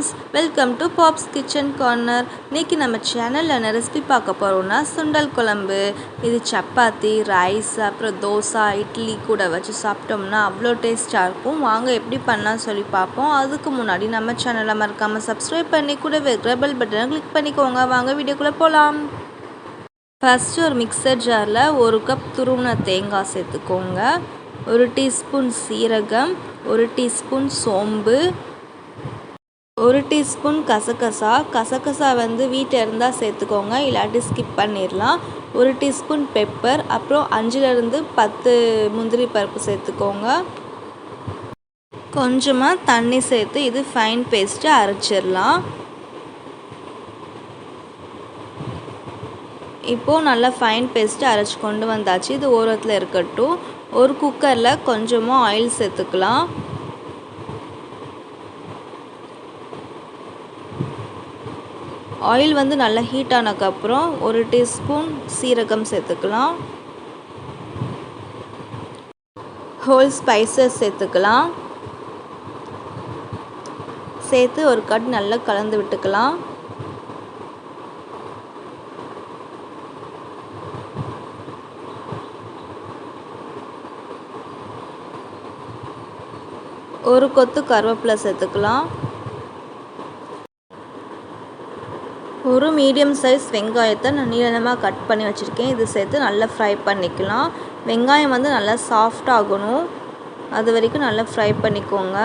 Friends welcome to pops kitchen corner இன்றைக்கி நம்ம சேனலில் என்ன ரெசிபி பார்க்க போகிறோம்னா சுண்டல் குழம்பு. இது சப்பாத்தி ரைஸ் அப்புறம் தோசை இட்லி கூட வச்சு சாப்பிட்டோம்னா அவ்வளோ டேஸ்ட்டாக இருக்கும். வாங்க எப்படி பண்ணலாம் சொல்லி பார்ப்போம். அதுக்கு முன்னாடி நம்ம சேனலை மறக்காமல் சப்ஸ்கிரைப் பண்ணி கூட இருக்கிற பெல் பட்டனை கிளிக் பண்ணிக்கோங்க. வாங்க வீடியோக்குள்ளே போகலாம் ஃபஸ்ட்டு ஒரு மிக்சர் ஜாரில் ஒரு கப் துருவின தேங்காய் சேர்த்துக்கோங்க. ஒரு டீஸ்பூன் சீரகம் ஒரு டீஸ்பூன் சோம்பு ஒரு டீஸ்பூன் கசகசா. கசகசா வந்து வீட்டில் இருந்தால் சேர்த்துக்கோங்க. இல்லாட்டி ஸ்கிப் பண்ணிடலாம் ஒரு டீஸ்பூன் பெப்பர் அப்புறம் அஞ்சுலேருந்து பத்து முந்திரி பருப்பு சேர்த்துக்கோங்க. கொஞ்சமாக தண்ணி சேர்த்து இது ஃபைன் பேஸ்ட்டு அரைச்சிடலாம் இப்போது நல்லா ஃபைன் பேஸ்ட்டு அரைச்சி கொண்டு வந்தாச்சு. இது ஓரத்தில் இருக்கட்டும். ஒரு குக்கரில் கொஞ்சமாக ஆயில் சேர்த்துக்கலாம். ஆயில் வந்து நல்லா ஹீட் ஆனதுக்கப்புறம் ஒரு டீஸ்பூன் சீரகம் சேர்த்துக்கலாம். ஹோல் ஸ்பைசஸ் சேர்த்துக்கலாம். சேர்த்து ஒரு கட் நல்லா கலந்து விட்டுக்கலாம். ஒரு கொத்து கருவேப்பிலை சேர்த்துக்கலாம். ஒரு மீடியம் சைஸ் வெங்காயத்தை நான் நீளமாக கட் பண்ணி வச்சுருக்கேன். இது சேர்த்து நல்லா ஃப்ரை பண்ணிக்கலாம். வெங்காயம் வந்து நல்லா சாஃப்டாகணும் அது வரைக்கும் நல்லா ஃப்ரை பண்ணிக்கோங்க.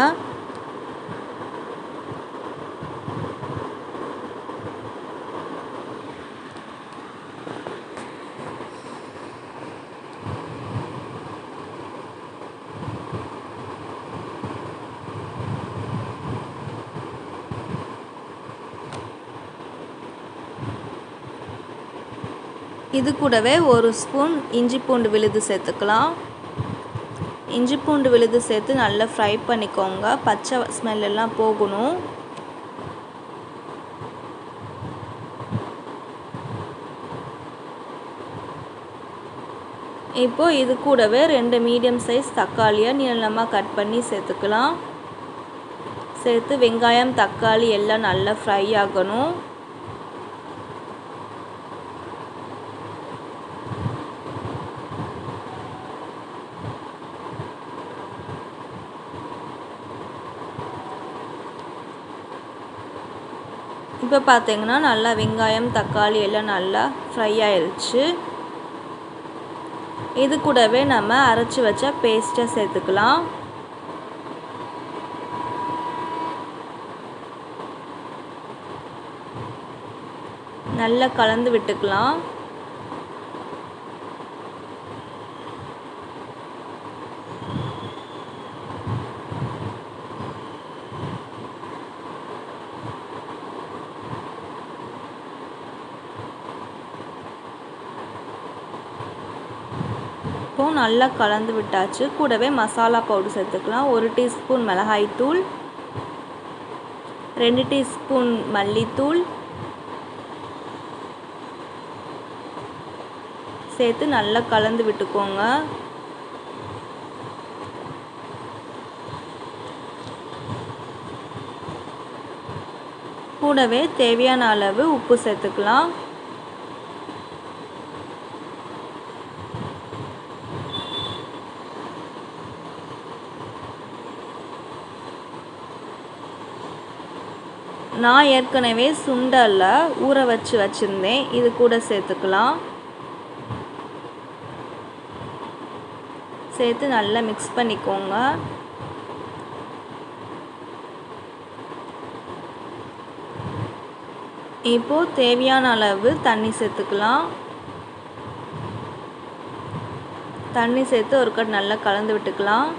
இது கூடவே ஒரு ஸ்பூன் இஞ்சி பூண்டு விழுது சேர்த்துக்கலாம். இஞ்சி பூண்டு விழுது சேர்த்து நல்லா ஃப்ரை பண்ணிக்கோங்க. பச்சை ஸ்மெல்லாம் போகணும். இப்போது இது கூடவே ரெண்டு மீடியம் சைஸ் தக்காளியை நீளமாக கட் பண்ணி சேர்த்துக்கலாம். சேர்த்து வெங்காயம் தக்காளி எல்லாம் நல்லா ஃப்ரை ஆகணும். இப்போ பார்த்தீங்கன்னா நல்லா வெங்காயம் தக்காளி எல்லாம் நல்லா ஃப்ரை ஆயிடுச்சு இது கூடவே நம்ம அரைச்சி வச்ச பேஸ்ட்டை சேர்த்துக்கலாம். நல்லா கலந்து விட்டுக்கலாம். உப்பும் நல்லா கலந்து விட்டாச்சு. கூடவே மசாலா பவுடர் சேர்த்துக்கலாம். ஒரு டீஸ்பூன் மிளகாய் தூள் ரெண்டு டீஸ்பூன் மல்லித்தூள் சேர்த்து நல்லா கலந்து விட்டுக்கோங்க. கூடவே தேவையான அளவு உப்பு சேர்த்துக்கலாம். நான் ஏற்கனவே சுண்டலில் ஊற வச்சு வச்சுருந்தேன். இது கூட சேர்த்துக்கலாம். சேர்த்து நல்லா மிக்ஸ் பண்ணிக்கோங்க. இப்போது தேவையான அளவு தண்ணி சேர்த்துக்கலாம். தண்ணி சேர்த்து ஒரு கட் நல்லா கலந்து விட்டுக்கலாம்.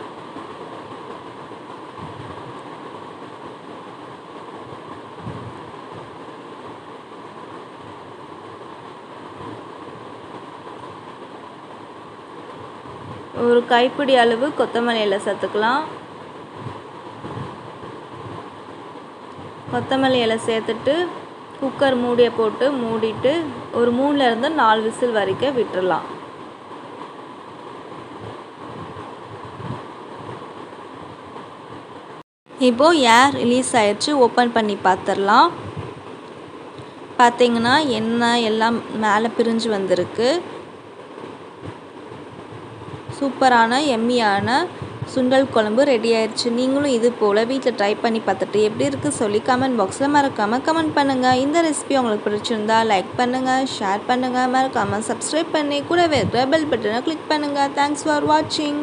ஒரு கைப்பிடி அளவு கொத்தமல்லியில் சேர்த்துக்கலாம். கொத்தமல்லி இலை சேர்த்துட்டு குக்கர் மூடியை போட்டு மூடிட்டு ஒரு மூணுலேருந்து நாலு விசில் வரைக்கும் விட்டுடலாம் இப்போது ஏர் ரிலீஸ் ஆயிடுச்சு ஓப்பன் பண்ணி பார்த்துடலாம் பார்த்தீங்கன்னா எண்ணெய் எல்லாம் மேலே பிரிஞ்சு வந்திருக்கு. சூப்பரான எம்மியான சுண்டல் குழம்பு ரெடி ஆயிடுச்சு நீங்களும் இது போல் வீட்டில் ட்ரை பண்ணி பார்த்துட்டு எப்படி இருக்குது சொல்லி கமெண்ட் பாக்ஸில் மறக்காமல் கமெண்ட் பண்ணுங்கள் இந்த ரெசிபி உங்களுக்கு பிடிச்சிருந்தா லைக் பண்ணுங்கள் ஷேர் பண்ணுங்கள் மறக்காமல் சப்ஸ்கிரைப் பண்ணி கூடவே இருக்கிற பெல் பட்டனை கிளிக் பண்ணுங்கள் தேங்க்ஸ் ஃபார் வாட்சிங்